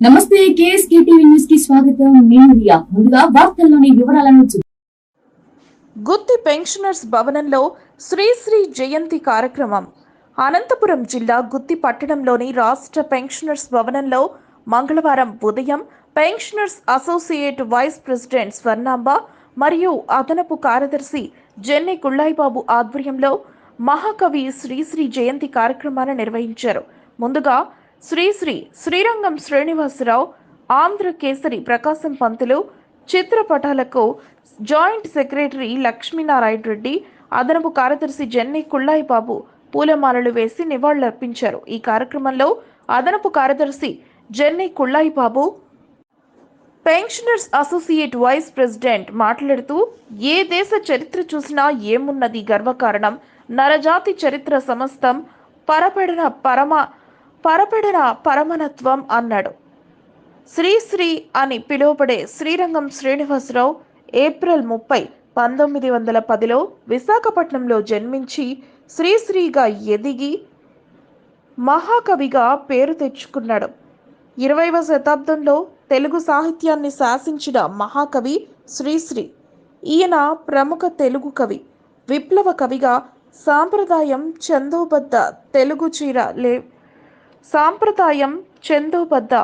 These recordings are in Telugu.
నమస్తే కేఎస్కే టీవీ న్యూస్కి స్వాగతం. నేను రియా. ముందుగా వార్తల్లోని వివరాలను గుత్తి పెన్షనర్స్ భవనంలో శ్రీశ్రీ జయంతి కార్యక్రమం. అనంతపురం జిల్లా గుత్తి పట్టణంలోని రాష్ట్ర పెన్షనర్స్ భవనంలో మంగళవారం ఉదయం pensioners associate vice president Swarnamba మరియు అదనపు కార్యదర్శి జెన్నె కుళ్ళాయిబాబు ఆధ్వర్యంలో మహాకవి శ్రీశ్రీ జయంతి కార్యక్రమాన్ని నిర్వహించారు. ముందుగా శ్రీశ్రీ శ్రీరంగం శ్రీనివాసరావు ఆంధ్ర కేసరి ప్రకాశం పంతులు చిత్రపటాలకు జాయింట్ సెక్రటరీ లక్ష్మీనారాయణ రెడ్డి అదనపు కార్యదర్శి జెన్నీ కుళ్ళాయి బాబు పూలమాలలు వేసి నివాళులర్పించారు. ఈ కార్యక్రమంలో అదనపు కార్యదర్శి Jenny Kullayi Babu pensioners associate vice president మాట్లాడుతూ ఏ దేశ చరిత్ర చూసినా ఏమున్నది గర్వకారణం నరజాతి చరిత్ర సమస్తం పరపడిన పరమ పరపెడన పరమనత్వం అన్నాడు. శ్రీశ్రీ అని పిలువబడే శ్రీరంగం శ్రీనివాసరావు ఏప్రిల్ ముప్పై పంతొమ్మిది వందల పదిలో విశాఖపట్నంలో జన్మించి శ్రీశ్రీగా ఎదిగి మహాకవిగా పేరు తెచ్చుకున్నాడు. ఇరవైవ శతాబ్దంలో తెలుగు సాహిత్యాన్ని శాసించిన మహాకవి శ్రీశ్రీ ఈయన ప్రముఖ తెలుగు కవి విప్లవ కవిగా సాంప్రదాయం చందోబద్ధ తెలుగు చీర లే సాంప్రదాయం చందోబద్ద.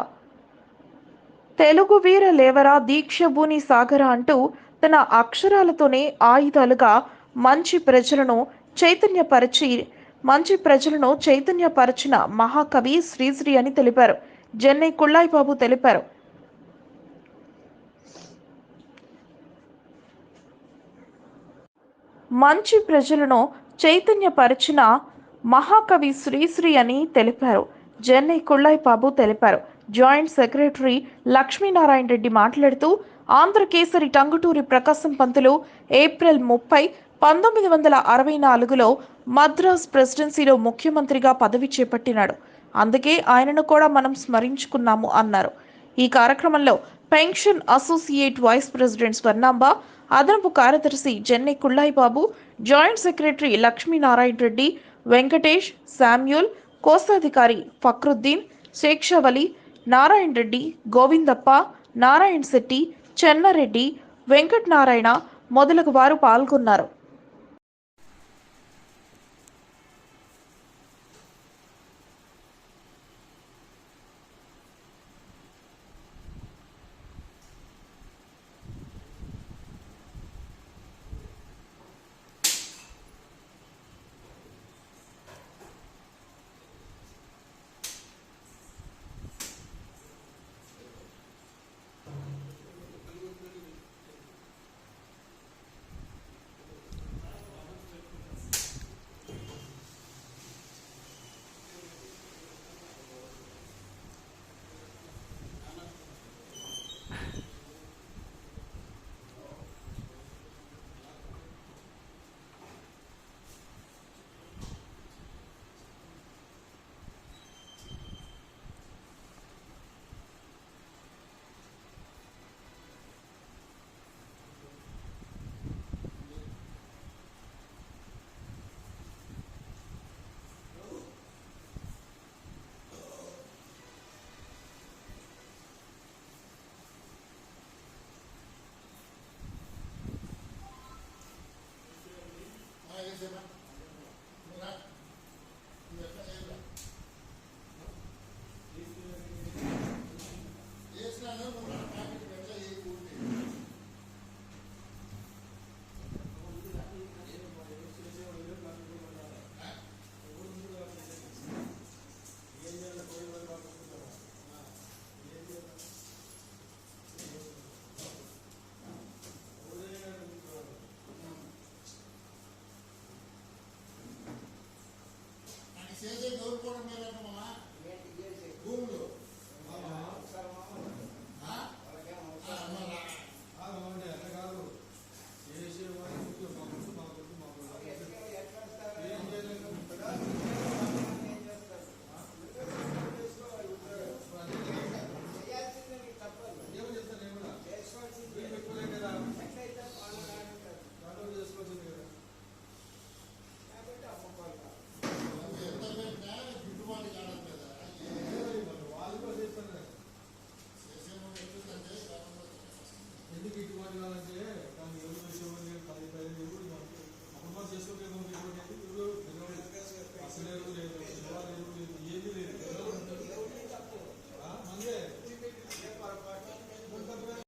తెలుగు వీర లేవరా దీక్షభూని సాగర అంటూ తన అక్షరాలతోనే ఆయుధాలుగా మంచి ప్రజలను చైతన్యపరిచి మంచి ప్రజలను చైతన్యపరిచిన మహాకవి శ్రీశ్రీ అని తెలిపారు. జెన్నై కుళ్ళాయి బాబు తెలిపారు. మంచి ప్రజలను చైతన్యపరిచిన మహాకవి శ్రీశ్రీ అని తెలిపారు. జెన్నై కుళ్ళాయి బాబు తెలిపారు. జాయింట్ సెక్రటరీ లక్ష్మీనారాయణ రెడ్డి మాట్లాడుతూ ఆంధ్రకేసరి టంగుటూరి ప్రకాశం పంతులు ఏప్రిల్ ముప్పై పంతొమ్మిది వందల అరవై నాలుగులో మద్రాస్ ప్రెసిడెన్సీలో ముఖ్యమంత్రిగా పదవి చేపట్టినాడు. అందుకే ఆయనను కూడా మనం స్మరించుకున్నాము అన్నారు. ఈ కార్యక్రమంలో pension associate vice president Swarnamba అదనపు కార్యదర్శి Jenne Kullayi Babu joint secretary Lakshminarayana Reddy Venkatesh Samuel కోశాధికారి ఫక్రుద్దీన్ శేక్షవలి నారాయణ రెడ్డి గోవిందప్ప నారాయణ శెట్టి చెన్నారెడ్డి వెంకట్ నారాయణ మొదలగు వారు పాల్గొన్నారు. Thanks, everyone. చేసే కోరుకోవడం మీద